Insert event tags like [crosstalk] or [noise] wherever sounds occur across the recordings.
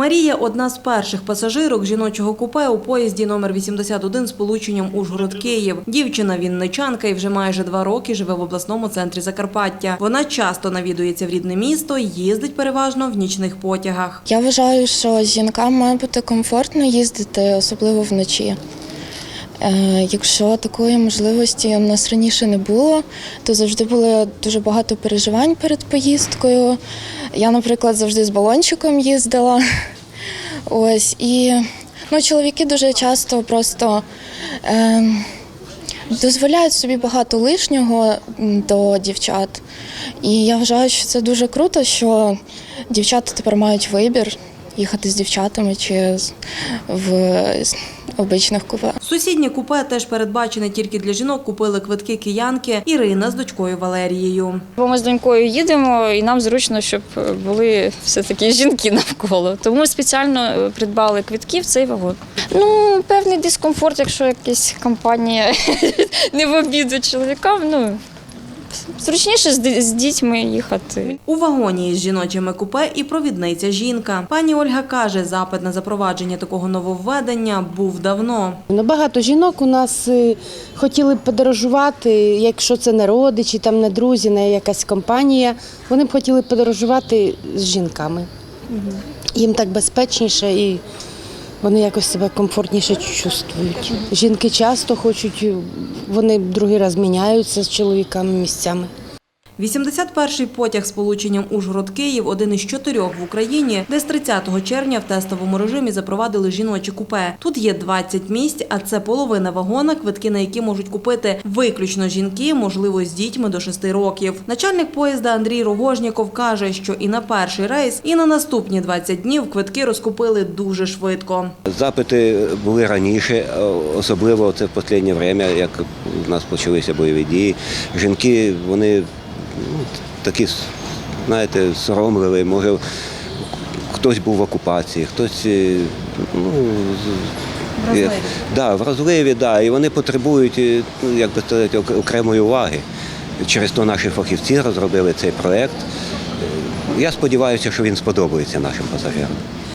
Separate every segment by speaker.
Speaker 1: Марія одна з перших пасажирок жіночого купе у поїзді номер 81 з полученням Ужгород-Київ. Дівчина вінничанка і вже майже два роки живе в обласному центрі Закарпаття. Вона часто навідується в рідне місто їздить переважно в нічних потягах.
Speaker 2: Я вважаю, що жінкам має бути комфортно їздити, особливо вночі. Е, Якщо такої можливості в нас раніше не було, то завжди було дуже багато переживань перед поїздкою. Я, наприклад, завжди з балончиком їздила. [laughs] Ось і ну, чоловіки дуже часто просто е, дозволяють собі багато лишнього до дівчат. І я вважаю, що це дуже круто, що дівчата тепер мають вибір їхати з дівчатами чи в обичних купе.
Speaker 1: Сусіднє купе теж передбачене тільки для жінок. Купили квитки киянки Ірина з дочкою Валерією.
Speaker 3: Бо ми з донькою їдемо, і нам зручно, щоб були все-таки жінки навколо. Тому спеціально е, придбали квитки в цей вагон. Ну, певний дискомфорт, якщо якась компанія [laughs] не в обіду чоловікам. Ну зручніше з дітьми їхати.
Speaker 1: У вагоні із жіночими купе і провідниця жінка. Пані Ольга каже, запит на запровадження такого нововведення був давно.
Speaker 4: Багато жінок у нас е, хотіли б подорожувати, якщо це не родичі, там не друзі, не якась компанія. Вони б хотіли подорожувати з жінками. Їм так безпечніше і вони якось себе комфортніше чувствують. Жінки часто хочуть, вони другий раз міняються з чоловіками місцями.
Speaker 1: 81-й потяг з полученням Ужгород-Київ – один із чотирьох в Україні, де з 30 червня в тестовому режимі запровадили жіночі купе. Тут є 20 місць, а це половина вагона, квитки на які можуть купити виключно жінки, можливо, з дітьми до 6 років. Начальник поїзда Андрій Рогожніков каже, що і на перший рейс, і на наступні 20 днів квитки розкупили дуже швидко.
Speaker 5: Запити були раніше, особливо це в останнє время, як в нас почалися бойові дії. Жінки, вони ну, такі, знаєте, соромливі, може, хтось був в окупації, хтось е, ну,
Speaker 1: Вразливі.
Speaker 5: Да, вразливі, да, і вони потребують, е, ну, як би сказати, окремої уваги. Через то наші фахівці розробили цей проєкт. Я сподіваюся, що він сподобається нашим пасажирам.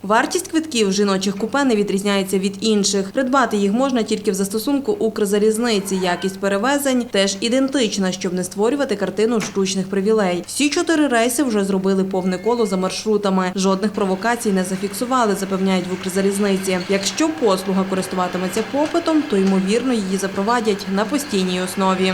Speaker 1: Вартість квитків жіночих купе не відрізняється від інших. Придбати їх можна тільки в застосунку Укрзалізниці. Якість перевезень теж ідентична, щоб не створювати картину штучних привілей. Всі чотири рейси вже зробили повне коло за маршрутами. Жодних провокацій не зафіксували, запевняють в Укрзалізниці. Якщо послуга користуватиметься попитом, то ймовірно її запровадять на постійній основі.